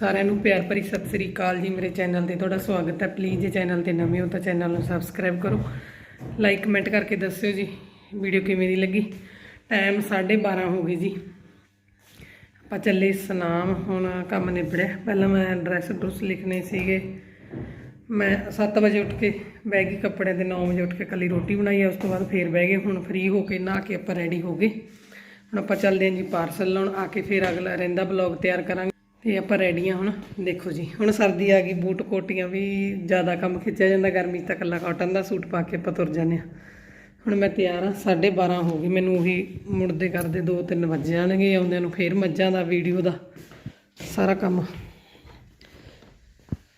ਸਾਰਿਆਂ ਨੂੰ ਪਿਆਰ ਭਰੀ ਸਤਿ ਸ੍ਰੀ ਅਕਾਲ ਜੀ। ਮੇਰੇ ਚੈਨਲ ਤੇ ਤੁਹਾਡਾ ਸਵਾਗਤ ਹੈ। ਪਲੀਜ਼ ਜੇ ਚੈਨਲ ਤੇ ਨਵੇਂ ਹੋ ਤਾਂ ਚੈਨਲ ਨੂੰ ਸਬਸਕ੍ਰਾਈਬ ਕਰੋ। ਲਾਈਕ, ਕਮੈਂਟ ਕਰਕੇ ਦੱਸਿਓ ਜੀ, ਵੀਡੀਓ ਕਿਵੇਂ ਦੀ ਲੱਗੀ? ਟਾਈਮ 12:30 ਹੋ ਗਈ ਜੀ। ਆਪਾਂ ਚੱਲੇ ਸਨਾਮ, ਹੁਣ ਕੰਮ ਨਿਬੜਿਆ। ਪਹਿਲਾਂ ਮੈਂ ਐਡਰੈਸ ਡਰੈਸ ਲਿਖਣੇ ਸੀਗੇ। ਮੈਂ 7 ਵਜੇ ਉੱਠ ਕੇ ਬਹਿ ਗਈ ਕੱਪੜੇ ਤੇ 9 ਵਜੇ ਉੱਠ ਕੇ ਕੱਲੀ ਰੋਟੀ ਬਣਾਈ ਆ, ਉਸ ਤੋਂ ਬਾਅਦ ਫੇਰ ਬਹਿ ਗਏ। ਹੁਣ ਫ੍ਰੀ ਹੋ ਕੇ ਨਹਾ ਕੇ ਆਪਾਂ ਰੈਡੀ ਹੋ ਗਏ। ਹੁਣ ਆਪਾਂ ਚੱਲਦੇ ਹਾਂ ਜੀ ਪਾਰਸਲ ਲਾਉਣ। ਆ ਕੇ ਫਿਰ ਅਗਲਾ ਰਹਿੰਦਾ ਬਲੌਗ ਤਿਆਰ ਕਰਾਂਗੇ। ਤੇ ਆਪਾਂ ਰੈਡੀ ਆ ਹੁਣ। ਦੇਖੋ ਜੀ, ਹੁਣ ਸਰਦੀ ਆ ਗਈ, ਬੂਟ ਕੋਟੀਆਂ ਵੀ ਜ਼ਿਆਦਾ ਕੰਮ ਖਿੱਚਿਆ ਜਾਂਦਾ, ਗਰਮੀ 'ਚ ਤਾਂ ਇਕੱਲਾ ਕਾਟਨ ਦਾ ਸੂਟ ਪਾ ਕੇ ਆਪਾਂ ਤੁਰ ਜਾਂਦੇ ਆ ਹੁਣ ਮੈਂ ਤਿਆਰ ਆ 12:30 ਹੋ ਗਈ ਮੈਨੂੰ ਉਹੀ ਮੁੜਦੇ ਕਰਦੇ 2-3 ਵੱਜ ਜਾਣਗੇ, ਆਉਂਦਿਆਂ ਨੂੰ ਫੇਰ ਮੱਝਾਂ ਦਾ, ਵੀਡੀਓ ਦਾ, ਸਾਰਾ ਕੰਮ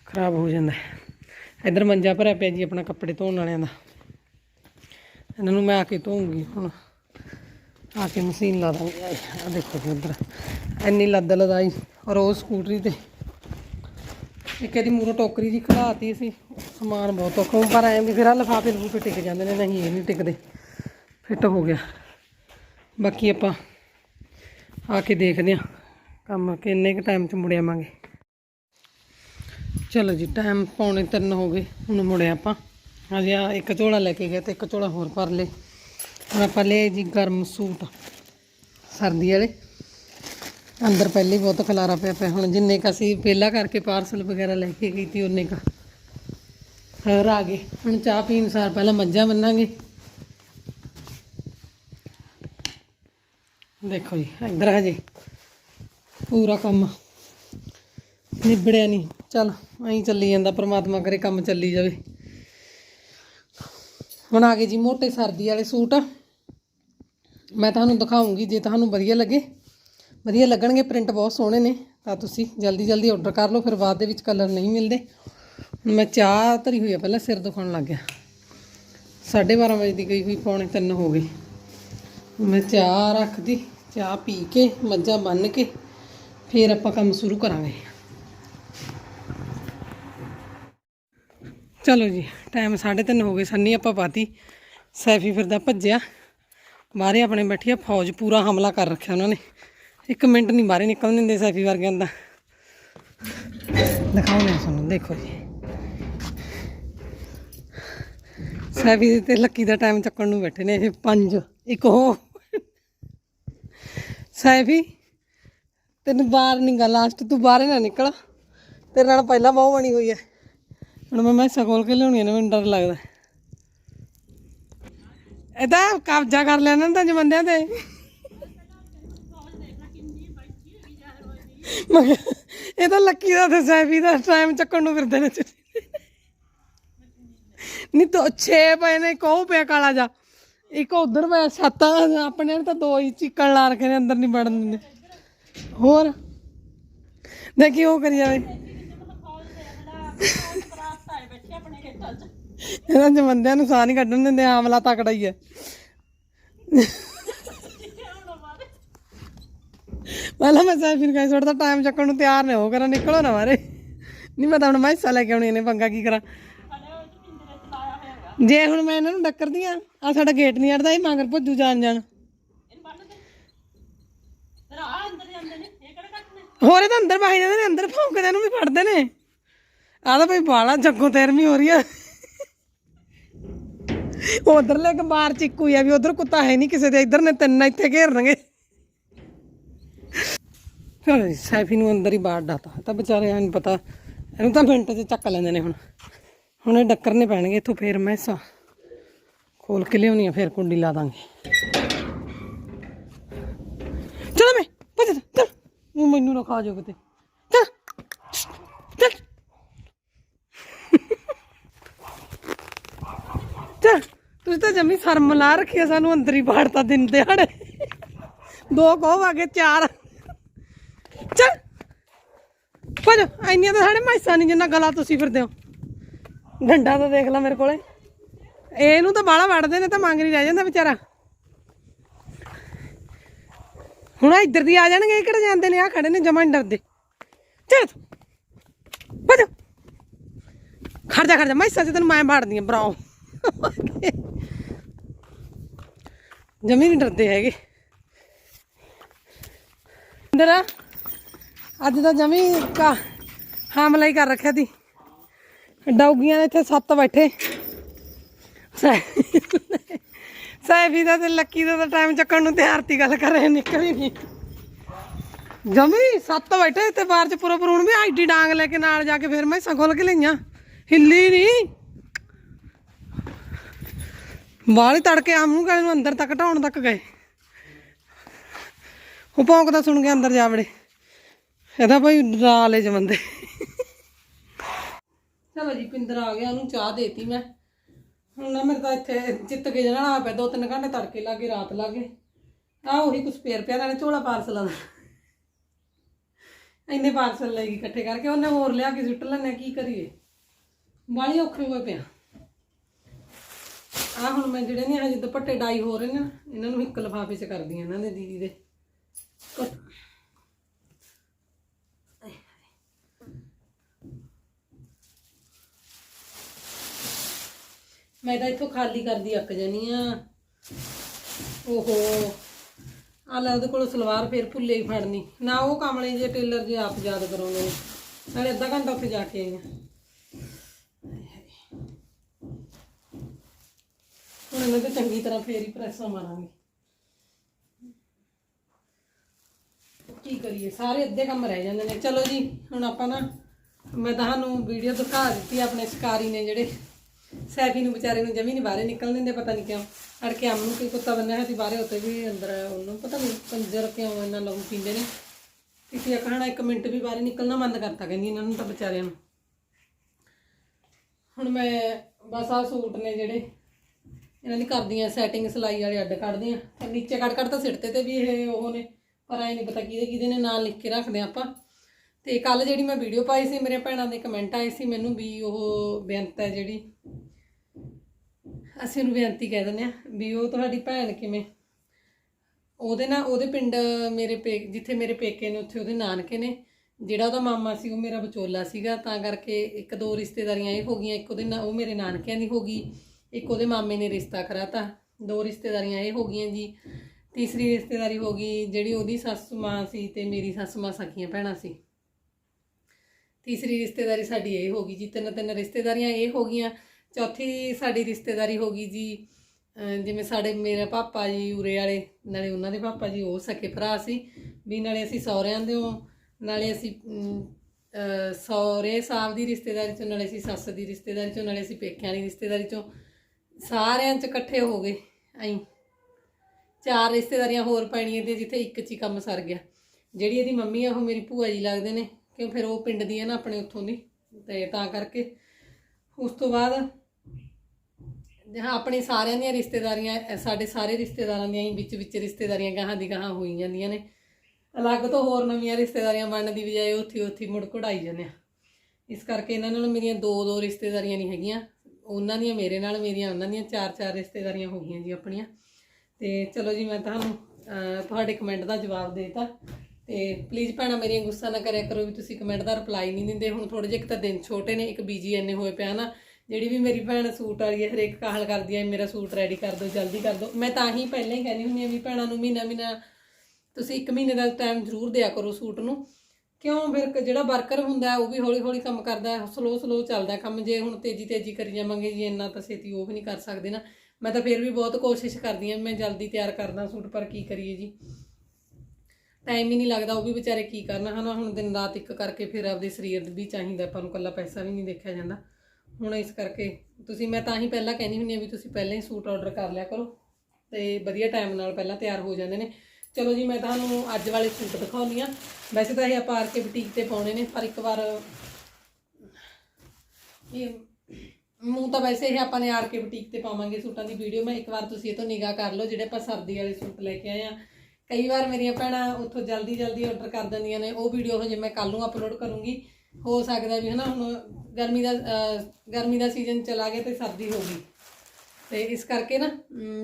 ਖਰਾਬ ਹੋ ਜਾਂਦਾ। ਇੱਧਰ ਮੰਜਾ ਭਰਿਆ ਪਿਆ ਜੀ, ਆਪਣਾ ਕੱਪੜੇ ਧੋਣ ਵਾਲਿਆਂ ਦਾ। ਇਹਨਾਂ ਨੂੰ ਮੈਂ ਆ ਕੇ ਧੋਉਂਗੀ ਹੁਣ। ਆ ਕੇ ਮਸ਼ੀਨ ਲਾ ਦਾਂਗੇ ਆ ਦੇਖੋ ਜੀ ਉੱਧਰ ਇੰਨੀ ਲੱਦ ਲਦਾਈ ਔਰ ਉਹ ਸਕੂਟਰੀ ਤੇ। ਇੱਕ ਇਹਦੀ ਮੂਰੋ ਟੋਕਰੀ ਜੀ ਖੜਾਤੀ ਸੀ। ਸਮਾਨ ਬਹੁਤ ਔਖਾ ਪਰ ਐਂ ਵੀ ਫਿਰ ਆ ਲਫਾਫੇ ਲਫੂਫੇ ਟਿਕ ਜਾਂਦੇ ਨੇ, ਨਹੀਂ, ਇਹ ਨਹੀਂ ਟਿਕਦੇ। ਫਿੱਟ ਹੋ ਗਿਆ। ਬਾਕੀ ਆਪਾਂ ਆ ਕੇ ਦੇਖਦੇ ਆ ਕੰਮ ਕਿੰਨੇ ਕੁ ਟਾਈਮ 'ਚ ਮੁੜ ਆਵਾਂਗੇ। ਚਲੋ ਜੀ ਟਾਈਮ ਪੌਣੇ ਤਿੰਨ ਹੋ ਗਏ, ਹੁਣ ਮੁੜਿਆ ਆਪਾਂ। ਹਜੇ ਆ ਇੱਕ ਝੋਲਾ ਲੈ ਕੇ ਗਏ ਤੇ ਇੱਕ ਝੋਲਾ ਹੋਰ ਭਰ ਲਏ। ਹੁਣ ਆਪਾਂ ਲਏ ਜੀ ਗਰਮ ਸੂਟ ਸਰਦੀ ਵਾਲੇ। ਅੰਦਰ ਪਹਿਲੇ ਹੀ ਬਹੁਤ ਖਲਾਰਾ ਪਿਆ ਪਿਆ, ਹੁਣ ਜਿੰਨੇ ਕ ਅਸੀਂ ਪਹਿਲਾਂ ਕਰਕੇ ਪਾਰਸਲ ਵਗੈਰਾ ਲੈ ਕੇ ਗਈ ਤੀ ਉਹਨੇ ਕ। ਹੋਰ ਆ ਗਏ। ਹੁਣ ਚਾਹ ਪੀਣ ਸਾਰ ਪਹਿਲਾਂ ਮੱਝਾਂ ਬੰਨਾਂਗੇ। ਦੇਖੋ ਜੀ, ਇੱਧਰ ਹਜੇ। ਪੂਰਾ ਕੰਮ। ਨਿਬੜਿਆ ਨਹੀਂ। ਚਲ, ਐਂ ਚੱਲੀ ਜਾਂਦਾ, ਪ੍ਰਮਾਤਮਾ ਕਰੇ ਕੰਮ ਚੱਲੀ ਜਾਵੇ। ਹੁਣ ਆ ਗਏ ਜੀ ਮੋਟੇ ਸਰਦੀ ਵਾਲੇ ਸੂਟ। ਮੈਂ ਤੁਹਾਨੂੰ ਦਿਖਾਉਂਗੀ, ਜੇ ਤੁਹਾਨੂੰ ਵਧੀਆ ਲੱਗੇ। ਵਧੀਆ ਲੱਗਣਗੇ ਪ੍ਰਿੰਟ ਬਹੁਤ ਸੋਹਣੇ ਨੇ। ਤਾਂ ਤੁਸੀਂ ਜਲਦੀ ਜਲਦੀ ਆਰਡਰ ਕਰ ਲਓ, ਫਿਰ ਬਾਅਦ ਦੇ ਵਿੱਚ ਕਲਰ ਨਹੀਂ ਮਿਲਦੇ। ਹੁਣ ਮੈਂ ਚਾਹ ਧਰੀ ਹੋਈ ਆ ਪਹਿਲਾਂ, ਸਿਰ ਦੁਖਣ ਲੱਗ ਗਿਆ। 12:30 ਵਜੇ ਦੀ ਗਈ ਹੋਈ, ਪੌਣੇ 3 ਹੋ ਗਏ। ਮੈਂ ਚਾਹ ਰੱਖਦੀ, ਚਾਹ ਪੀ ਕੇ, ਮੱਝਾਂ ਬੰਨ ਕੇ, ਫਿਰ ਆਪਾਂ ਕੰਮ ਸ਼ੁਰੂ ਕਰਾਂਗੇ। ਚਲੋ ਜੀ ਟਾਈਮ 3:30 ਹੋ ਗਏ, ਸੰਨੀ ਆਪਾਂ ਪਾਤੀ, ਸੈਫੀ ਫਿਰਦਾ ਭੱਜਿਆ। ਬਾਹਰੇ ਆਪਣੇ ਬੈਠੀ ਆ, ਫੌਜ ਪੂਰਾ ਹਮਲਾ ਕਰ ਰੱਖਿਆ ਉਹਨਾਂ ਨੇ। ਇੱਕ ਮਿੰਟ ਨਹੀਂ, ਬਾਹਰ ਨਿਕਲਣ ਦਿੰਦੇ ਸੈਫੀ ਵਰਗਿਆਂ ਦਾ। ਦਿਖਾਉਂਦੇ ਹਾਂ ਤੁਹਾਨੂੰ, ਦੇਖੋ ਜੀ। ਸੈਫੀ ਤੇ ਲੱਕੀ ਦਾ ਟਾਈਮ ਚੱਕਣ ਨੂੰ ਬੈਠੇ ਨੇ ਇਹ ਪੰਜ, ਇੱਕ ਹੋ ਸੈਫੀ, ਤੈਨੂੰ ਬਾਹਰ ਨਹੀਂ ਗਾ ਲਾਸਟ ਤੂੰ ਬਾਹਰ ਨਾ ਨਿਕਲ। ਤੇਰੇ ਨਾਲ ਪਹਿਲਾਂ ਬਹੁ ਬਣੀ ਹੋਈ ਹੈ। ਹੁਣ ਮੈਂ ਮੈਸਾਂ ਖੋਲ ਕੇ ਲਿਆਉਣੀ ਨੇ ਮੈਨੂੰ ਡਰ ਲੱਗਦਾ। ਇਹਦਾ ਕਬਜ਼ਾ ਕਰ ਲੈਣਾ ਤਾਂ ਜਮੰਦਿਆਂ ਤੇ। ਮੈਂ ਕਿਹਾ, ਇਹ ਤਾਂ ਲੱਕੀ ਦਾ ਤੇ ਸੈਫੀ ਦਾ ਟਾਈਮ ਚੱਕਣ ਨੂੰ ਫਿਰਦੇ ਨੇ ਨਹੀਂ ਤਾਂ ਛੇ ਪਏ ਨੇ ਕੋਹ ਪਿਆ ਕਾਲਾ ਜਾ ਇੱਕ ਉਧਰ ਪਿਆ ਸੱਤ ਆਪਣੇ ਨੇ ਤਾਂ ਦੋ ਹੀ ਚੀਕਣ ਲਾ ਰੱਖੇ ਨੇ ਅੰਦਰ ਨਹੀਂ ਵੜਨ ਦਿੰਦੇ। ਹੋਰ? ਦੇਖੀ ਉਹ ਕਰੀ ਜਾਵੇ। ਇਹਨਾਂ ਜਮੰਦਿਆਂ ਨੂੰ ਸਾਹ ਨਹੀਂ ਕੱਢਣ ਦਿੰਦੇ ਆਮਲਾ ਤਕੜਾ ਹੀ ਹੈ। ਪਹਿਲਾਂ ਮੈਂ ਸਾਫ਼ ਫਿਰ ਗਾਇਸ ਥੋੜਾ ਟਾਈਮ ਚੱਕਣ ਨੂੰ ਤਿਆਰ ਨੇ ਹੋ ਕਰਾਂ ਨਿਕਲੋ ਨਾ ਮਾਰੇ ਨਹੀਂ, ਮੈਂ ਤਾਂ ਹੁਣ ਮੈਸਾ ਲੈ ਕੇ ਆਉਣੀ ਨੇ ਪੰਗਾ ਕੀ ਕਰਾਂ? ਜੇ ਹੁਣ ਮੈਂ ਇਹਨਾਂ ਨੂੰ ਡੱਕਰਦੀ ਆ ਆ ਸਾਡਾ ਗੇਟ ਨਹੀਂ ਅੜਦਾ, ਇਹ ਮਗਰ ਭੱਜੂ ਜਾਣ ਜਾਣ। ਹੋਰ ਇਹ ਤਾਂ ਅੰਦਰ ਬਾਈ ਜਾਂਦੇ ਨੇ, ਅੰਦਰ ਭੌਂਕਦੇ ਨੂੰ ਵੀ ਫੜਦੇ ਨੇ। ਆਹ ਤਾਂ ਭਈ ਬਾਲਾ ਜੱਗੋ ਤੇਰਮੀ ਹੋ ਰਹੀ ਆ। ਉਧਰ ਲੈ ਕੇ ਬਾਹਰ ਚਿੱਕੂ ਆ ਵੀ ਉਧਰ ਕੁੱਤਾ ਹੈ ਨਹੀਂ ਕਿਸੇ ਦੇ, ਇੱਧਰ ਨੇ ਤਿੰਨ ਇੱਥੇ ਘੇਰਨਗੇ। ਸੈਫੀ ਨੂੰ ਅੰਦਰ ਹੀ ਬਾੜ ਡਾਤਾ। ਤਾਂ ਵਿਚਾਰੇ ਨਹੀਂ ਪਤਾ। ਇਹਨੂੰ ਤਾਂ ਮਿੰਟ 'ਚ ਚੱਕ ਲੈਂਦੇ ਨੇ ਹੁਣ। ਹੁਣ ਇਹ ਡੱਕਰਨੇ ਪੈਣਗੇ ਇੱਥੋਂ ਫੇਰ ਮੈਸਾਂ ਖੋਲ ਕੇ ਲਿਆਉਣੀ ਆ, ਫੇਰ ਕੁੰਡੀ ਲਾ ਦਾਂਗੇ। ਚਲੋ ਮੈਂ, ਭੱਜ ਚੱਲ। ਉਹ ਮੈਨੂੰ ਨਾ ਖਾ ਜਾਓ ਕਿਤੇ। ਚੱਲ। ਚੱਲ। ਚੱਲ। ਤੁਸੀਂ ਤਾਂ ਜੰਮੀ ਸ਼ਰਮ ਲਾ ਰੱਖੀ ਆ, ਸਾਨੂੰ ਅੰਦਰ ਹੀ ਬਾੜਤਾ ਦਿਨ ਦਿਹਾੜੇ ਦੋ ਕਹੋ ਆ ਗਏ ਚਾਰ ਚੱਲ ਭੱਜ, ਇੰਨੀਆਂ ਤਾਂ ਸਾਡੇ ਮੈਸਾਂ ਨਹੀਂ ਜਿੰਨਾ ਗਲਾ ਤੁਸੀਂ ਫਿਰਦੇ ਹੋ। ਡੰਡਾ ਤਾਂ ਦੇਖ ਲੈ ਮੇਰੇ ਕੋਲੇ। ਇਹਨੂੰ ਤਾਂ ਬਾਲਾ ਵੜਦੇ ਨੇ, ਤਾਂ ਮੰਗ ਨਹੀਂ ਰਹਿ ਜਾਂਦਾ ਵਿਚਾਰਾ। ਹੁਣ ਇੱਧਰ ਦੀ ਆ ਜਾਣਗੇ ਕਿਹੜੇ ਜਾਂਦੇ ਨੇ? ਆ ਖੜੇ ਨੇ ਜਮਾਂ ਡਰਦੇ ਚੱਲ, ਭੱਜ। ਖੜ ਜਾ ਖੜ ਜਾ। ਮੈਸਾਂ ਚ ਤੈਨੂੰ ਮੈਂ ਬਾੜਦੀ ਆ ਬਰਾਓ ਜਮੀ ਨਹੀਂ ਡਰਦੇ ਹੈਗੇ। ਇੰਦਰ ਅੱਜ ਤਾਂ ਜਮੀ ਕਾ ਹਾਮਲਾ ਹੀ ਕਰ ਰੱਖਿਆ ਤੀ। ਡੌਗੀਆਂ ਨੇ ਇੱਥੇ ਸੱਤ ਬੈਠੇ। ਸੈਫੀ ਦਾ ਤੇ ਲੱਕੀ ਦਾ ਤਾਂ ਟਾਈਮ ਚੱਕਣ ਨੂੰ ਤਿਆਰ ਤੀ, ਗੱਲ ਕਰ ਰਹੇ ਨਿਕਲ ਹੀ ਨਹੀਂ। ਜਮੀ ਸੱਤ ਬੈਠੇ ਤੇ ਬਾਹਰ ਚ ਪੂਰਾ ਪਰੂਣ ਵੀ ਆਈਡੀ ਡਾਂਗ ਲੈ ਕੇ ਨਾਲ ਜਾ ਕੇ ਫਿਰ ਮੈਂ ਸੰਗੋਲ ਕੇ ਲਈਆਂ। ਹਿੱਲੀ ਨਹੀਂ। ਬਾਹਲੀ ਤੜਕੇ ਆਮ ਨੂੰ ਗਏ ਨੂੰ ਅੰਦਰ ਤੱਕ ਢਾਉਣ ਤੱਕ ਗਏ। ਉਹ ਭੌਂਕਦਾ ਸੁਣ ਕੇ ਅੰਦਰ ਜਾ ਵੜੇ। ਇਹਦਾ ਭਾਈ ਡਰਾ ਲੈ ਜਮੰਦੇ ਚਲੋ ਜੀ, ਪਿੰਦਰ ਆ ਗਿਆ, ਉਹਨੂੰ ਚਾਹ ਦੇਤੀ ਮੈਂ। ਹੁਣ ਨਾ ਮੇਰੇ ਤਾਂ ਇੱਥੇ ਜਿੱਤ ਕੇ ਜਾਣਾ ਪਿਆ ਦੋ ਤਿੰਨ ਘੰਟੇ ਤੜਕੇ ਲਾਗੇ, ਰਾਤ ਲਾਗੇ। ਆ ਉਹੀ ਕੁਛ ਫੇਰ ਪਿਆ, ਨਾਲੇ ਝੋਲਾ ਪਾਰਸਲਾਂ ਦਾ ਇੰਨੇ ਪਾਰਸਲ ਲੈ ਗਈ ਇਕੱਠੇ ਕਰਕੇ ਉਹਨੇ ਹੋਰ ਲਿਆ ਕੇ ਸੁੱਟ ਲੈਣੇ ਕੀ ਕਰੀਏ? ਬਾਲੀ ਔਖੇ ਹੋਏ ਪਿਆ ਆ। ਹੁਣ ਮੈਂ ਜਿਹੜੇ ਨੇ, ਹਜੇ ਦੁਪੱਟੇ ਡਾਈ ਹੋ ਰਹੇ ਨੇ, ਇਹਨਾਂ ਨੂੰ ਇੱਕ ਲਫਾਫੇ 'ਚ ਕਰਦੀ ਆ ਇਹਨਾਂ ਦੇ ਦੀਦੀ ਦੇ। ਮੈਂ ਤਾਂ ਇੱਥੋਂ ਖਾਲੀ ਕਰਦੀ ਅੱਕ ਜਾਨੀ ਆ। ਓਹੋ। ਆ ਲੈ ਉਹਦੇ ਕੋਲ ਸਲਵਾਰ ਫੇਰ ਭੁੱਲੇ ਹੀ ਫੜਨੀ। ਨਾ ਉਹ ਕਾਮਲੇ ਜੇ ਟੇਲਰ ਜੇ ਆਪ ਯਾਦ ਕਰਾਉਂਦੇ ਨੇ। ਨਾਲੇ ਅੱਧਾ ਘੰਟਾ ਉੱਥੇ ਜਾ ਕੇ ਆਈ ਆ। ਹੁਣ ਇਹਨਾਂ ਤੇ ਚੰਗੀ ਤਰ੍ਹਾਂ ਫੇਰ ਹੀ ਪ੍ਰੈਸਾਂ ਮਾਰਾਂਗੇ। ਕੀ ਕਰੀਏ? ਸਾਰੇ ਅੱਧੇ ਕੰਮ ਰਹਿ ਜਾਂਦੇ ਨੇ। ਚਲੋ ਜੀ, ਹੁਣ ਆਪਾਂ ਨਾ ਮੈਂ ਤੁਹਾਨੂੰ ਵੀਡੀਓ ਦਿਖਾ ਦਿੱਤੀ ਆਪਣੇ ਸ਼ਿਕਾਰੀ ਨੇ ਜਿਹੜੇ। ਸੈਫੀ ਨੂੰ ਵਿਚਾਰੇ ਨੂੰ ਜਮੀ ਨਹੀਂ ਬਾਹਰੇ ਨਿਕਲ ਦਿੰਦੇ, ਪਤਾ ਨਹੀਂ ਕਿਉਂ। ਅੜ ਕੇ ਅਮ ਨੂੰ ਕੋਈ ਕੁੱਤਾ ਬੰਨਿਆ ਹੋਇਆ ਸੀ, ਬਾਹਰੇ ਉੱਤੇ ਵੀ ਅੰਦਰ ਉਹਨੂੰ ਪਤਾ ਨਹੀਂ ਕੰਜਰ ਕਿਉਂ ਇੰਨਾ ਲਹੂ ਪੀਂਦੇ ਨੇ। ਕਿਸੇ ਕਹਣਾ ਇੱਕ ਮਿੰਟ ਵੀ ਬਾਹਰੇ ਨਿਕਲਣਾ ਬੰਦ ਕਰਤਾ, ਕਹਿੰਦੀ ਇਹਨਾਂ ਨੂੰ ਤਾਂ ਵਿਚਾਰਿਆਂ ਨੂੰ। ਹੁਣ ਮੈਂ ਬਸ ਆ ਸੂਟ ਨੇ ਜਿਹੜੇ ਇਹਨਾਂ ਦੀ ਕਰਦੀਆਂ ਸੈਟਿੰਗ ਸਲਾਈ ਵਾਲੇ ਅੱਡ ਕੱਢਦੀਆਂ। ਤੇ ਨੀਚੇ ਕੱਢ ਕੱਢ ਤਾਂ ਸਿੱਟਤੇ ਤੇ ਵੀ ਇਹ ਉਹ ਨੇ, ਪਰ ਐ ਨਹੀਂ ਪਤਾ ਕਿਹਦੇ ਕਿਹਦੇ ਨੇ ਨਾਂ ਲਿਖ ਕੇ ਰੱਖਦੇ ਆ ਆਪਾਂ। ਤੇ ਕੱਲ ਜਿਹੜੀ ਮੈਂ ਵੀਡੀਓ ਪਾਈ ਸੀ, ਮੇਰੇ ਭੈਣਾਂ ਦੇ ਕਮੈਂਟ ਆਏ ਸੀ, ਮੈਨੂੰ ਵੀ ਉਹ ਬੇਨਤ ਹੈ ਜਿਹੜੀ ਅਸੀਂ ਉਹਨੂੰ ਬੇਨਤੀ ਕਹਿ ਦਿੰਦੇ ਆ ਵੀ ਉਹ ਤੁਹਾਡੀ ਭੈਣ ਕਿਵੇਂ? ਉਹਦੇ ਨਾਲ ਉਹਦੇ ਪਿੰਡ ਮੇਰੇ ਪੇ, ਜਿੱਥੇ ਮੇਰੇ ਪੇਕੇ ਨੇ, ਉੱਥੇ ਉਹਦੇ ਨਾਨਕੇ ਨੇ। ਜਿਹੜਾ ਉਹਦਾ ਮਾਮਾ ਸੀ, ਉਹ ਮੇਰਾ ਵਿਚੋਲਾ ਸੀਗਾ। ਤਾਂ ਕਰਕੇ ਇੱਕ ਦੋ ਰਿਸ਼ਤੇਦਾਰੀਆਂ ਇਹ ਹੋ ਗਈਆਂ, ਇੱਕ ਉਹਦੇ ਨਾਲ ਉਹ ਮੇਰੇ ਨਾਨਕਿਆਂ ਦੀ ਹੋ ਗਈ, ਇੱਕ ਉਹਦੇ ਮਾਮੇ ਨੇ ਰਿਸ਼ਤਾ ਕਰਾਤਾ। ਦੋ ਰਿਸ਼ਤੇਦਾਰੀਆਂ ਇਹ ਹੋ ਗਈਆਂ ਜੀ। ਤੀਸਰੀ ਰਿਸ਼ਤੇਦਾਰੀ ਹੋ ਗਈ, ਜਿਹੜੀ ਉਹਦੀ ਸੱਸ ਮਾਂ ਸੀ ਤੇ ਮੇਰੀ ਸੱਸ ਮਾਂ ਸਖੀਆਂ ਭੈਣਾਂ ਸੀ। ਤੀਸਰੀ ਰਿਸ਼ਤੇਦਾਰੀ ਸਾਡੀ ਇਹ ਹੋ ਗਈ ਜੀ। ਤਿੰਨ ਤਿੰਨ ਰਿਸ਼ਤੇਦਾਰੀਆਂ ਇਹ ਹੋ ਗਈਆਂ। ਚੌਥੀ ਸਾਡੀ ਰਿਸ਼ਤੇਦਾਰੀ ਹੋ ਗਈ ਜੀ ਅਹ ਜਿਵੇਂ ਸਾਡੇ ਮੇਰਾ ਪਾਪਾ ਜੀ ਉਰੇ ਵਾਲੇ ਨਾਲੇ ਉਹਨਾਂ ਦੇ ਪਾਪਾ ਜੀ ਉਹ ਸਕੇ ਭਰਾ ਸੀ ਵੀ ਨਾਲੇ ਅਸੀਂ ਸਹੁਰਿਆਂ ਦੇ ਹਾਂ, ਨਾਲੇ ਅਸੀਂ ਅਮ, ਅਹ, ਸਹੁਰੇ ਸਾਹਿਬ ਦੀ ਰਿਸ਼ਤੇਦਾਰੀ ਚੋਂ ਨਾਲੇ ਅਸੀਂ ਸੱਸ ਦੀ ਰਿਸ਼ਤੇਦਾਰੀ ਚੋਂ ਨਾਲੇ ਅਸੀਂ ਪੇਕਿਆਂ ਦੀ ਰਿਸ਼ਤੇਦਾਰੀ ਚੋਂ ਸਾਰਿਆਂ 'ਚ ਇਕੱਠੇ ਹੋ ਗਏ ਐਂ ਚਾਰ ਰਿਸ਼ਤੇਦਾਰੀਆਂ ਹੋਰ ਪੈਣੀਆਂ ਤੇ ਜਿੱਥੇ ਇੱਕ 'ਚ ਹੀ ਕੰਮ ਸਰ ਗਿਆ। ਜਿਹੜੀ ਇਹਦੀ ਮੰਮੀ ਆ ਉਹ ਮੇਰੀ ਭੂਆ ਜੀ ਲੱਗਦੇ ਨੇ ਕਿਉਂ ਫਿਰ ਉਹ ਪਿੰਡ ਦੀ ਹੈ ਨਾ ਆਪਣੇ ਉੱਥੋਂ ਦੀ ਤੇ ਤਾਂ ਕਰਕੇ। ਉਸ ਤੋਂ ਬਾਅਦ ਆਪਣੇ ਸਾਰਿਆਂ ਦੀਆਂ ਰਿਸ਼ਤੇਦਾਰੀਆਂ ਸਾਡੇ ਸਾਰੇ ਰਿਸ਼ਤੇਦਾਰਾਂ ਦੀਆਂ ਹੀ ਵਿੱਚ ਵਿੱਚ ਰਿਸ਼ਤੇਦਾਰੀਆਂ ਗਾਹਾਂ ਦੀ ਗਾਹਾਂ ਹੋਈ ਜਾਂਦੀਆਂ ਨੇ। ਅਲੱਗ ਤੋਂ ਹੋਰ ਨਵੀਆਂ ਰਿਸ਼ਤੇਦਾਰੀਆਂ ਬਣਨ ਦੀ ਬਜਾਏ ਉੱਥੇ ਉੱਥੇ ਮੁੜ ਘੁੜਾਈ ਜਾਂਦੇ ਆ। ਇਸ ਕਰਕੇ ਇਹਨਾਂ ਨਾਲ ਮੇਰੀਆਂ ਦੋ ਦੋ ਰਿਸ਼ਤੇਦਾਰੀਆਂ ਨਹੀਂ ਹੈਗੀਆਂ। ਉਹਨਾਂ ਦੀਆਂ ਮੇਰੇ ਨਾਲ ਮੇਰੀਆਂ, ਉਹਨਾਂ ਦੀਆਂ ਚਾਰ ਚਾਰ ਰਿਸ਼ਤੇਦਾਰੀਆਂ ਹੋ ਗਈਆਂ ਜੀ ਆਪਣੀਆਂ। ਤੇ ਚਲੋ ਜੀ, ਮੈਂ ਤੁਹਾਨੂੰ ਤੁਹਾਡੇ ਕਮੈਂਟ ਦਾ ਜਵਾਬ ਦੇਤਾ। ਤੇ ਪਲੀਜ਼ ਭੈਣਾਂ, ਮੇਰੀਆਂ ਗੁੱਸਾ ਨਾ ਕਰਿਆ ਕਰੋ ਵੀ ਤੁਸੀਂ ਕਮੈਂਟ ਦਾ ਰਿਪਲਾਈ ਨਹੀਂ ਦਿੰਦੇ। ਹੁਣ ਥੋੜੇ ਜਿਹੇ ਇੱਕ ਤਾਂ ਦਿਨ ਛੋਟੇ ਨੇ, ਇੱਕ ਬੀਜੀ ਇੰਨੇ ਹੋਏ ਪਿਆ ਨਾ। ਜਿਹੜੀ ਵੀ ਮੇਰੀ ਭੈਣ ਸੂਟ ਵਾਲੀ ਹੈ, ਹਰੇਕ ਕਾਹਲ ਕਰਦੀ ਹੈ ਮੇਰਾ ਸੂਟ ਰੈਡੀ ਕਰ ਦਿਓ, ਜਲਦੀ ਕਰ ਦਿਓ। ਮੈਂ ਤਾਂ ਹੀ ਪਹਿਲਾਂ ਹੀ ਕਹਿੰਦੀ ਹੁੰਦੀ ਹਾਂ ਵੀ ਭੈਣਾਂ ਨੂੰ ਮਹੀਨਾ ਮਹੀਨਾ ਤੁਸੀਂ ਇੱਕ ਮਹੀਨੇ ਦਾ ਟਾਈਮ ਜ਼ਰੂਰ ਦਿਆ ਕਰੋ ਸੂਟ ਨੂੰ। ਕਿਉਂ? ਫਿਰ ਜਿਹੜਾ ਵਰਕਰ ਹੁੰਦਾ ਉਹ ਵੀ ਹੌਲੀ ਹੌਲੀ ਕੰਮ ਕਰਦਾ ਹੈ ਸਲੋ ਸਲੋ ਚੱਲਦਾ ਕੰਮ। ਜੇ ਹੁਣ ਤੇਜ਼ੀ ਤੇਜ਼ੀ ਕਰੀ ਜਾਵਾਂਗੇ ਜੀ, ਇੰਨਾ ਤਾਂ ਛੇਤੀ ਉਹ ਵੀ ਨਹੀਂ ਕਰ ਸਕਦੇ ਨਾ। ਮੈਂ ਤਾਂ ਫਿਰ ਵੀ ਬਹੁਤ ਕੋਸ਼ਿਸ਼ ਕਰਦੀ ਹਾਂ, ਮੈਂ ਜਲਦੀ ਤਿਆਰ ਕਰਦਾ ਸੂਟ, ਪਰ ਕੀ ਕਰੀਏ ਜੀ? ਟਾਈਮ ਹੀ ਨਹੀਂ ਲੱਗਦਾ, ਉਹ ਵੀ ਵਿਚਾਰੇ ਕੀ ਕਰਨਾ? ਹਨਾ, ਹੁਣ ਦਿਨ ਰਾਤ ਇੱਕ ਕਰਕੇ ਫਿਰ ਆਪਦੇ ਸਰੀਰ ਵੀ ਚਾਹੀਦਾ, ਆਪਾਂ ਨੂੰ ਕੱਲਾ ਪੈਸਾ ਵੀ ਨਹੀਂ ਦੇਖਿਆ ਜਾਂਦਾ। ਹੁਣ ਇਸ ਕਰਕੇ ਤੁਸੀਂ, ਮੈਂ ਤਾਂ ਹੀ ਪਹਿਲਾਂ ਕਹਿੰਦੀ ਹੁੰਦੀ ਆ ਵੀ ਤੁਸੀਂ ਪਹਿਲਾਂ ਹੀ ਸੂਟ ਆਰਡਰ ਕਰ ਲਿਆ ਕਰੋ ਤੇ ਵਧੀਆ ਟਾਈਮ ਨਾਲ ਪਹਿਲਾਂ ਤਿਆਰ ਹੋ ਜਾਂਦੇ ਨੇ। ਚਲੋ ਜੀ, ਮੈਂ ਤੁਹਾਨੂੰ ਅੱਜ ਵਾਲੇ ਸੂਟ ਦਿਖਾਉਂਦੀ ਆ ਵੈਸੇ ਤਾਂ ਇਹ ਆਪਾਂ ਆਰ ਕੇ ਬੁਟੀਕ ਤੇ ਪਾਉਣੇ ਨੇ, ਪਰ ਇੱਕ ਵਾਰ ਇਹ ਮੂੰਹ ਤਾਂ ਵੈਸੇ ਇਹ ਆਪਾਂ ਨੇ ਆਰ ਕੇ ਬੁਟੀਕ ਤੇ ਪਾਵਾਂਗੇ ਸੂਟਾਂ ਦੀ ਵੀਡੀਓ ਮੈਂ ਇੱਕ ਵਾਰ ਤੁਸੀਂ ਇਹ ਤੋਂ ਨਿਗਾਹ ਕਰ ਲਓ, ਜਿਹੜੇ ਆਪਾਂ ਸਰਦੀ ਵਾਲੇ ਸੂਟ ਲੈ ਕੇ ਆਏ ਆ ਕਈ ਵਾਰ ਮੇਰੀਆਂ ਭੈਣਾਂ ਉੱਥੋਂ ਜਲਦੀ ਜਲਦੀ ਆਰਡਰ ਕਰ ਦਿੰਦੀਆਂ ਨੇ, ਉਹ ਵੀਡੀਓ ਹਜੇ ਮੈਂ ਕੱਲ ਨੂੰ ਅਪਲੋਡ ਕਰੂੰਗੀ। ਹੋ ਸਕਦਾ ਵੀ ਹਨਾ, ਹੁਣ ਗਰਮੀ ਦਾ ਗਰਮੀ ਦਾ ਸੀਜ਼ਨ ਚਲਾ ਗਿਆ ਤੇ ਸਰਦੀ ਹੋ ਗਈ। ਤੇ ਇਸ ਕਰਕੇ ਨਾ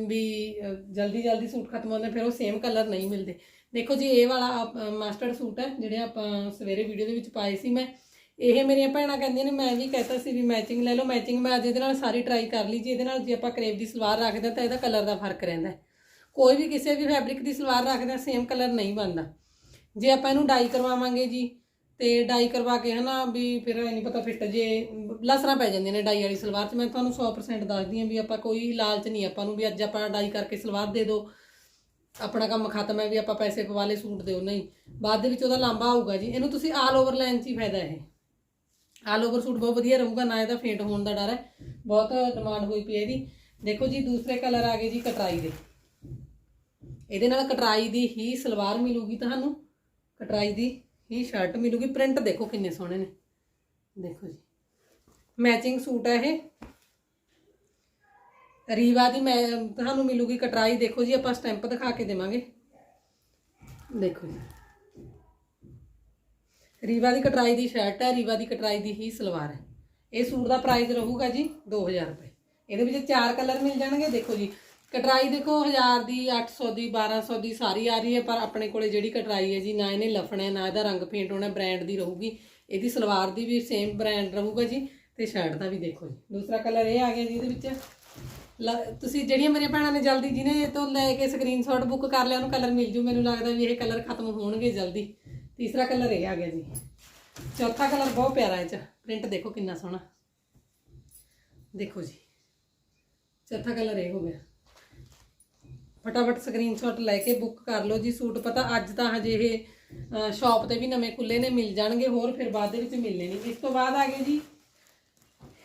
ਵੀ ਜਲਦੀ ਜਲਦੀ ਸੂਟ ਖਤਮ ਹੁੰਦੇ ਫਿਰ ਉਹ ਸੇਮ ਕਲਰ ਨਹੀਂ ਮਿਲਦੇ। ਦੇਖੋ ਜੀ, ਇਹ ਵਾਲਾ ਮਾਸਟਰਡ ਸੂਟ ਹੈ, ਜਿਹੜੇ ਆਪਾਂ ਸਵੇਰੇ ਵੀਡੀਓ ਦੇ ਵਿੱਚ ਪਾਏ ਸੀ ਮੈਂ। ਇਹ ਮੇਰੀਆਂ ਭੈਣਾਂ ਕਹਿੰਦੀਆਂ ਨੇ, ਮੈਂ ਵੀ ਕਹਿਤਾ ਸੀ ਵੀ ਮੈਚਿੰਗ ਲੈ ਲਓ ਮੈਚਿੰਗ ਮੈਂ ਅੱਜ ਇਹਦੇ ਨਾਲ ਸਾਰੀ ਟਰਾਈ ਕਰ ਲਈ ਜੀ। ਇਹਦੇ ਨਾਲ ਜੇ ਆਪਾਂ ਕਰੇਪ ਦੀ ਸਲਵਾਰ ਰੱਖਦੇ ਹਾਂ ਤਾਂ ਇਹਦਾ ਕਲਰ ਦਾ ਫ਼ਰਕ ਰਹਿੰਦਾ ਕੋਈ ਵੀ ਕਿਸੇ ਵੀ ਫੈਬਰਿਕ ਦੀ ਸਲਵਾਰ ਰੱਖਦੇ ਹਾਂ ਸੇਮ ਕਲਰ ਨਹੀਂ ਬਣਦਾ। ਜੇ ਆਪਾਂ ਇਹਨੂੰ ਡਾਈ ਕਰਵਾਵਾਂਗੇ ਜੀ ਤੇ ਡਾਈ ਕਰਵਾ ਕੇ ਹਨਾ ਵੀ ਫਿਰ ਇਹ ਨਹੀਂ ਪਤਾ ਫਿੱਟ ਜੇ, ਲਸਰਾਂ ਪੈ ਜਾਂਦੀਆਂ ਨੇ ਡਾਈ ਵਾਲੀ ਸਲਵਾਰ 'ਚ। ਮੈਂ ਤੁਹਾਨੂੰ 100% ਦੱਸਦੀ ਹਾਂ ਵੀ ਆਪਾਂ ਕੋਈ ਲਾਲਚ ਨਹੀਂ, ਆਪਾਂ ਨੂੰ ਵੀ ਅੱਜ ਆਪਾਂ ਡਾਈ ਕਰਕੇ ਸਲਵਾਰ ਦੇ ਦਿਓ ਆਪਣਾ ਕੰਮ ਖਤਮ ਹੈ ਵੀ ਆਪਾਂ ਪੈਸੇ ਪਵਾ ਲਏ, ਸੂਟ ਦਿਓ, ਨਹੀਂ। ਬਾਅਦ ਦੇ ਵਿੱਚ ਉਹਦਾ ਲਾਂਬਾ ਆਊਗਾ ਜੀ। ਇਹਨੂੰ ਤੁਸੀਂ ਆਲ ਓਵਰ ਲਾਈਨ 'ਚ ਹੀ ਫਾਇਦਾ ਇਹ। ਆਲ ਓਵਰ ਸੂਟ ਬਹੁਤ ਵਧੀਆ ਰਹੂਗਾ, ਨਾ ਇਹਦਾ ਫੇਂਟ ਹੋਣ ਦਾ ਡਰ ਹੈ। ਬਹੁਤ ਡਿਮਾਂਡ ਹੋਈ ਪਈ ਹੈ ਇਹਦੀ। ਦੇਖੋ ਜੀ, ਦੂਸਰੇ ਕਲਰ ਆ ਗਏ ਜੀ ਕਟਰਾਈ ਦੇ। ਇਹਦੇ ਨਾਲ ਕਟਰਾਈ ਦੀ ਹੀ ਸਲਵਾਰ ਮਿਲੂਗੀ ਤੁਹਾਨੂੰ। ਕਟਰਾਈ ਦੀ ਹੀ ਸ਼ਰਟ ਮਿਲੂਗੀ। ਪ੍ਰਿੰਟ ਦੇਖੋ ਕਿੰਨੇ ਸੋਹਣੇ ਨੇ। ਦੇਖੋ ਜੀ। ਮੈਚਿੰਗ ਸੂਟ ਹੈ ਇਹ। ਰੀਵਾ ਦੀ ਮੈਂ, ਤੁਹਾਨੂੰ ਮਿਲੂਗੀ ਕਟਰਾਈ। ਦੇਖੋ ਜੀ, ਆਪਾਂ ਸਟੈਂਪ ਦਿਖਾ ਕੇ ਦੇਵਾਂਗੇ। ਦੇਖੋ ਜੀ। ਰੀਵਾ ਦੀ ਕਟਰਾਈ ਦੀ ਸ਼ਰਟ ਹੈ ਰੀਵਾ ਦੀ ਕਟਰਾਈ ਦੀ ਹੀ ਸਲਵਾਰ ਹੈ ਇਹ ਸੂਟ ਦਾ ਪ੍ਰਾਈਸ ਰਹੂਗਾ ਜੀ 2000 ਰੁਪਏ। ਇਹਦੇ ਵਿੱਚ ਚਾਰ ਕਲਰ ਮਿਲ ਜਾਣਗੇ। ਦੇਖੋ ਜੀ। ਕਟਰਾਈ ਦੇਖੋ 1000 ਦੀ 800 ਦੀ 1200 ਦੀ ਸਾਰੀ ਆ ਰਹੀ ਹੈ, ਪਰ ਆਪਣੇ ਕੋਲੇ ਜਿਹੜੀ ਕਟਰਾਈ ਹੈ ਜੀ, ਨਾ ਇਹਨੇ ਲਫਣਾ, ਨਾ ਇਹਦਾ ਰੰਗ ਪੇਂਟ ਹੋਣਾ ਬ੍ਰਾਂਡ ਦੀ ਰਹੂਗੀ। ਇਹਦੀ ਸਲਵਾਰ ਦੀ ਵੀ ਸੇਮ ਬ੍ਰਾਂਡ ਰਹੂਗਾ ਜੀ, ਤੇ ਸ਼ਰਟ ਦਾ ਵੀ ਦੇਖੋ ਜੀ। ਦੂਸਰਾ ਕਲਰ ਇਹ ਆ ਗਿਆ ਜੀ ਇਹਦੇ ਵਿੱਚ। ਲ- ਤੁਸੀਂ ਜਿਹੜੀਆਂ ਮੇਰੀਆਂ ਭੈਣਾਂ ਨੇ ਜਲਦੀ ਜਿਹਨੇ ਇਹ ਤੋਂ ਲੈ ਕੇ ਸਕਰੀਨਸ਼ਾਟ ਬੁੱਕ ਕਰ ਲਿਆ, ਉਹਨੂੰ ਕਲਰ ਮਿਲ ਜੂ, ਮੈਨੂੰ ਲੱਗਦਾ ਵੀ ਇਹ ਕਲਰ ਖਤਮ ਹੋਣਗੇ ਜਲਦੀ। ਤੀਸਰਾ ਕਲਰ ਇਹ ਆ ਗਿਆ ਜੀ। ਚੌਥਾ ਕਲਰ ਬਹੁਤ ਪਿਆਰਾ ਇਹ ਚ। ਪ੍ਰਿੰਟ ਦੇਖੋ ਕਿੰਨਾ ਸੋਹਣਾ। ਦੇਖੋ ਜੀ। ਚੌਥਾ ਕਲਰ ਇਹ ਹੋ ਗਿਆ। ਫਟਾਫਟ ਸਕਰੀਨਸ਼ਾਟ ਲੈ ਕੇ ਬੁੱਕ ਕਰ ਲਓ ਜੀ, ਸੂਟ ਪਤਾ ਅੱਜ ਤਾਂ ਹਜੇ ਇਹ ਸ਼ਾਪ ਤੇ ਵੀ ਨਵੇਂ ਖੁੱਲੇ ਨੇ, ਮਿਲ ਜਾਣਗੇ, ਹੋਰ ਫਿਰ ਬਾਅਦ ਦੇ ਵਿੱਚ ਮਿਲਣੇ ਨਹੀਂ ਇਸ ਤੋਂ ਬਾਅਦ ਆ ਗਏ ਜੀ,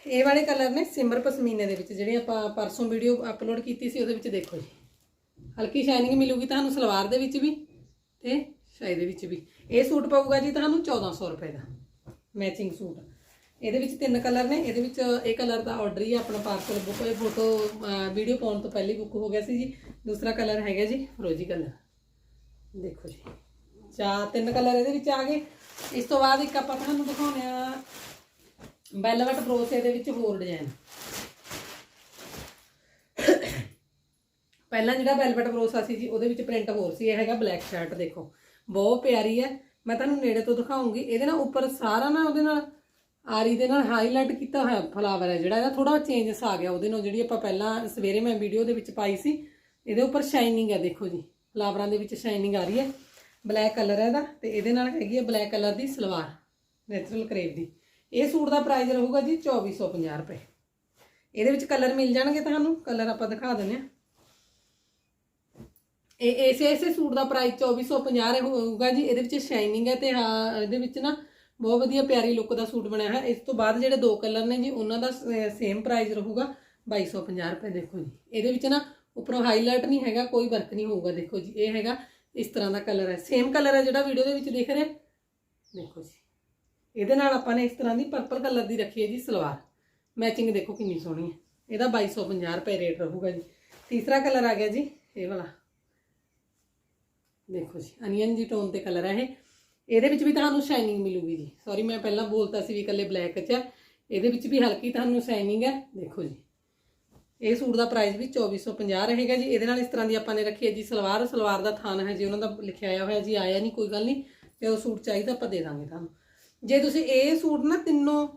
ਇਹ ਵਾਲੇ ਕਲਰ ਨੇ ਸਿਮਰ ਪਸ਼ਮੀਨੇ ਦੇ ਵਿੱਚ, ਜਿਹੜੇ ਆਪਾਂ ਪਰਸੋਂ ਵੀਡੀਓ ਅਪਲੋਡ ਕੀਤੀ ਸੀ, ਉਹਦੇ ਵਿੱਚ ਦੇਖੋ ਜੀ। ਹਲਕੀ ਸ਼ਾਈਨਿੰਗ ਮਿਲੂਗੀ ਤੁਹਾਨੂੰ ਸਲਵਾਰ ਦੇ ਵਿੱਚ ਵੀ ਤੇ ਸ਼ਾਈ ਦੇ ਵਿੱਚ ਵੀ। ਇਹ ਸੂਟ ਪਊਗਾ ਜੀ ਤੁਹਾਨੂੰ 1400 ਰੁਪਏ ਦਾ ਮੈਚਿੰਗ ਸੂਟ। ਇਹਦੇ ਵਿੱਚ ਤਿੰਨ ਕਲਰ ਨੇ। ਇਹਦੇ ਵਿੱਚ ਇਹ ਕਲਰ ਦਾ ਆਰਡਰ ਹੀ ਹੈ, ਆਪਣਾ ਪਾਰਸਲ ਬੁੱਕ ਹੋਏ। ਫੋਟੋ ਵੀਡੀਓ ਪਾਉਣ ਤੋਂ ਪਹਿਲੇ ਬੁੱਕ ਹੋ ਗਿਆ ਸੀ ਜੀ। ਦੂਸਰਾ ਕਲਰ ਹੈਗਾ ਜੀ ਫਰੋਜੀ ਕਲਰ ਦੇਖੋ ਜੀ। ਚਾਰ ਤਿੰਨ ਕਲਰ ਇਹਦੇ ਵਿੱਚ ਆ ਗਏ। ਇਸ ਤੋਂ ਬਾਅਦ ਇੱਕ ਆਪਾਂ ਤੁਹਾਨੂੰ ਦਿਖਾਉਂਦੇ ਆ। ਵੈਲਵਟ ਬਰੋਸੇ ਦੇ ਵਿੱਚ ਹੋਰ ਡਿਜ਼ਾਈਨ ਪਹਿਲਾਂ ਜਿਹੜਾ ਵੈਲਵਟ ਬਰੋਸਾ ਸੀ ਜੀ ਉਹਦੇ ਵਿੱਚ ਪ੍ਰਿੰਟ ਹੋਰ ਸੀ। ਇਹ ਹੈਗਾ ਬਲੈਕ ਸ਼ਰਟ ਦੇਖੋ। ਬਹੁਤ ਪਿਆਰੀ ਹੈ। ਮੈਂ ਤੁਹਾਨੂੰ ਨੇੜੇ ਤੋਂ ਦਿਖਾਉਂਗੀ। ਇਹਦੇ ਨਾਲ ਉੱਪਰ ਸਾਰਾ ਨਾ ਉਹਦੇ ਨਾਲ ਆਰੀ ਦੇ ਨਾਲ ਹਾਈਲਾਈਟ ਕੀਤਾ ਹੋਇਆ ਫਲਾਵਰ ਹੈ, ਜਿਹੜਾ ਇਹਦਾ ਥੋੜਾ ਚੇਂਜਸ ਆ ਗਿਆ ਉਹਦੇ ਨਾਲ, ਜਿਹੜੀ ਆਪਾਂ ਪਹਿਲਾਂ ਸਵੇਰੇ ਮੈਂ ਵੀਡੀਓ ਦੇ ਵਿੱਚ ਪਾਈ ਸੀ, ਇਹਦੇ ਉੱਪਰ ਸ਼ਾਈਨਿੰਗ ਹੈ, ਦੇਖੋ ਜੀ ਫਲਾਵਰਾਂ ਦੇ ਵਿੱਚ ਸ਼ਾਈਨਿੰਗ ਆ ਰਹੀ ਹੈ ਬਲੈਕ ਕਲਰ ਹੈ ਇਹਦਾ, ਤੇ ਇਹਦੇ ਨਾਲ ਹੈਗੀ ਹੈ ਬਲੈਕ ਕਲਰ ਦੀ ਸਲਵਾਰ ਨੈਚੁਰਲ ਕਰੇਪ ਦੀ। ਇਹ ਸੂਟ ਦਾ ਪ੍ਰਾਈਸ ਰਹੂਗਾ ਜੀ 2450 ਰੁਪਏ। ਇਹਦੇ ਵਿੱਚ ਕਲਰ ਮਿਲ ਜਾਣਗੇ ਤੁਹਾਨੂੰ ਕਲਰ ਆਪਾਂ ਦਿਖਾ ਦਿੰਦੇ ਆ ਇਹ ਇਸੇ ਇਸੇ ਸੂਟ ਦਾ ਪ੍ਰਾਈਸ 2450 ਹੋਊਗਾ ਜੀ, ਇਹਦੇ ਵਿੱਚ ਸ਼ਾਈਨਿੰਗ ਹੈ ਤੇ ਹਾਂ, ਇਹਦੇ ਵਿੱਚ ਨਾ ਬਹੁਤ ਵਧੀਆ ਪਿਆਰੀ ਲੁੱਕ ਦਾ ਸੂਟ ਬਣਿਆ ਹੈ ਇਸ ਤੋਂ ਬਾਅਦ ਜਿਹੜੇ ਦੋ ਕਲਰ ਨੇ ਜੀ, ਉਹਨਾਂ ਦਾ ਸੇਮ ਪ੍ਰਾਈਸ ਰਹੂਗਾ 2250 ਰੁਪਏ, ਦੇਖੋ ਜੀ। ਇਹਦੇ ਵਿੱਚ ਨਾ ਉੱਪਰੋਂ ਹਾਈਲਾਈਟ ਨਹੀਂ ਹੈਗਾ, ਕੋਈ ਵਰਕ ਨਹੀਂ ਹੋਊਗਾ, ਦੇਖੋ ਜੀ। ਇਹ ਹੈਗਾ ਇਸ ਤਰ੍ਹਾਂ ਦਾ ਕਲਰ ਹੈ। ਸੇਮ ਕਲਰ ਹੈ ਜਿਹੜਾ ਵੀਡੀਓ ਦੇ ਵਿੱਚ ਦੇਖ ਰਿਹਾ। ਦੇਖੋ ਜੀ। ਇਹਦੇ ਨਾਲ ਆਪਾਂ ਨੇ ਇਸ ਤਰ੍ਹਾਂ ਦੀ ਪਰਪਲ ਕਲਰ ਦੀ ਰੱਖੀ ਹੈ ਜੀ ਸਲਵਾਰ। ਮੈਚਿੰਗ ਦੇਖੋ ਕਿੰਨੀ ਸੋਹਣੀ ਹੈ। ਇਹਦਾ 2250 ਰੁਪਏ ਰੇਟ ਰਹੂਗਾ ਜੀ। ਤੀਸਰਾ ਕਲਰ ਆ ਗਿਆ ਜੀ, ਇਹ ਵਾਲਾ। ਦੇਖੋ ਜੀ ਅਨੀਅਨ ਜੀ ਟੋਨ ਤੇ ਕਲਰ ਹੈ ਇਹ। ਇਹਦੇ ਵਿੱਚ ਵੀ ਤੁਹਾਨੂੰ ਸ਼ਾਈਨਿੰਗ ਮਿਲੂਗੀ ਜੀ। ਸੌਰੀ ਮੈਂ ਪਹਿਲਾਂ ਬੋਲਤਾ ਸੀ ਵੀ ਇਕੱਲੇ ਬਲੈਕ 'ਚ ਇਹਦੇ ਵਿੱਚ ਵੀ ਹਲਕੀ ਤੁਹਾਨੂੰ ਸ਼ਾਈਨਿੰਗ ਹੈ ਦੇਖੋ ਜੀ। ਇਹ ਸੂਟ ਦਾ ਪ੍ਰਾਈਸ ਵੀ 2450 ਰਹੇਗਾ ਜੀ। ਇਹਦੇ ਨਾਲ ਇਸ ਤਰ੍ਹਾਂ ਦੀ ਆਪਾਂ ਨੇ ਰੱਖੀ ਹੈ ਜੀ ਸਲਵਾਰ। ਸਲਵਾਰ ਦਾ ਥਾਨ ਹੈ ਜੀ ਉਹਨਾਂ ਦਾ ਲਿਖਿਆ ਆਇਆ ਹੋਇਆ ਜੀ। ਆਇਆ ਨਹੀਂ ਕੋਈ ਗੱਲ ਨਹੀਂ। ਤੇ ਉਹ ਸੂਟ ਚਾਹੀਦਾ ਆਪਾਂ ਦੇ ਦਾਂਗੇ ਤੁਹਾਨੂੰ। ਜੇ ਤੁਸੀਂ ਇਹ ਸੂਟ ਨਾ ਤਿੰਨੋਂ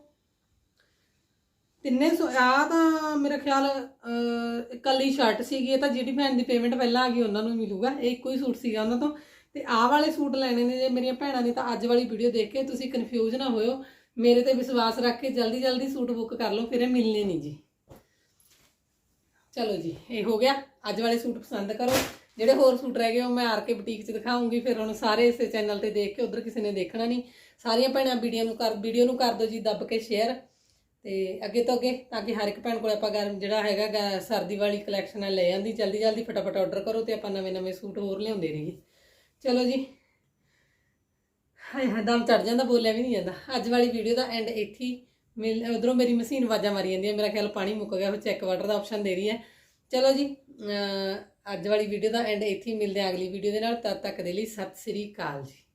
ਤਿੰਨੇ ਸੌ ਆ ਤਾਂ ਮੇਰਾ ਖਿਆਲ ਅਹ, ਇਕੱਲੀ ਸ਼ਰਟ ਸੀਗੀ। ਇਹ ਤਾਂ ਜਿਹੜੀ ਭੈਣ ਦੀ ਪੇਮੈਂਟ ਪਹਿਲਾਂ ਆ ਗਈ ਉਹਨਾਂ ਨੂੰ ਮਿਲੂਗਾ। ਇਹ ਇੱਕੋ ਹੀ ਸੂਟ ਸੀਗਾ ਉਹਨਾਂ ਤੋਂ। ਤੇ ਆਹ ਵਾਲੇ ਸੂਟ ਲੈਣੇ ਨੇ ਜੇ ਮੇਰੀਆਂ ਭੈਣਾਂ ਨੇ ਤਾਂ ਅੱਜ ਵਾਲੀ ਵੀਡੀਓ ਦੇਖ ਕੇ ਤੁਸੀਂ ਕਨਫਿਊਜ਼ ਨਾ ਹੋਇਓ। ਮੇਰੇ ਤੇ ਵਿਸ਼ਵਾਸ ਰੱਖ ਕੇ ਜਲਦੀ ਜਲਦੀ ਸੂਟ ਬੁੱਕ ਕਰ ਲਓ ਫਿਰ ਇਹ ਮਿਲਨੇ ਨਹੀਂ ਜੀ। ਚਲੋ ਜੀ ਇਹ ਹੋ ਗਿਆ। ਅੱਜ ਵਾਲੇ ਸੂਟ ਪਸੰਦ ਕਰੋ। ਜਿਹੜੇ ਹੋਰ ਸੂਟ ਰਹਿ ਗਏ ਉਹ ਮੈਂ ਆਰ ਕੇ ਬੁਟੀਕ 'ਚ ਦਿਖਾਉਂਗੀ ਫਿਰ ਉਹਨੂੰ ਸਾਰੇ ਇਸੇ ਚੈਨਲ ਤੇ ਦੇਖ ਕੇ ਉਧਰ ਕਿਸੇ ਨੇ ਦੇਖਣਾ ਨਹੀਂ। ਸਾਰੀਆਂ ਭੈਣਾਂ ਵੀਡੀਓ ਨੂੰ ਕਰ ਵੀਡੀਓ ਨੂੰ ਕਰ ਦਿਓ ਜੀ ਦੱਬ ਕੇ ਸ਼ੇਅਰ ਤੇ ਅੱਗੇ ਤੋਂ ਅੱਗੇ ਤਾਂ ਕਿ ਹਰ ਇੱਕ ਭੈਣ ਕੋਲ ਆਪਾਂ ਗਰਮ ਜਿਹੜਾ ਹੈਗਾ ਗਾ, ਸਰਦੀ ਵਾਲੀ ਕਲੈਕਸ਼ਨ ਹੈ ਲੈ ਜਾਂਦੀ ਜਲਦੀ ਜਲਦੀ ਫਟਾਫਟ ਆਰਡਰ ਕਰੋ ਤੇ ਆਪਾਂ ਨਵੇਂ ਨਵੇਂ ਸੂਟ ਹੋਰ ਲਿਆਉਂਦੇ ਰਹੀਏ। ਚਲੋ ਜੀ। ਹਾਏ ਹਾਏ, ਦਮ ਚੜ ਜਾਂਦਾ, ਬੋਲਿਆ ਵੀ ਨਹੀਂ ਜਾਂਦਾ। ਅੱਜ ਵਾਲੀ ਵੀਡੀਓ ਦਾ ਐਂਡ ਇੱਥੇ ਹੀ। ਮਿਲ ਉਧਰੋਂ ਮੇਰੀ ਮਸ਼ੀਨ ਆਵਾਜ਼ਾਂ ਮਾਰੀ ਜਾਂਦੀ ਹੈ ਮੇਰਾ ਖਿਆਲ ਪਾਣੀ ਮੁੱਕ ਗਿਆ ਉਹ ਚੈੱਕ ਵਾਟਰ ਦਾ ਆਪਸ਼ਨ ਦੇ ਰਹੀ ਹੈ ਚਲੋ ਜੀ ਅੱਜ ਵਾਲੀ ਵੀਡੀਓ ਦਾ ਐਂਡ ਇੱਥੇ ਹੀ। ਮਿਲਦੇ ਹਾਂ ਅਗਲੀ ਵੀਡੀਓ ਦੇ ਨਾਲ। ਤਦ ਤੱਕ ਦੇ ਲਈ ਸਤਿ ਸ੍ਰੀ ਅਕਾਲ ਜੀ।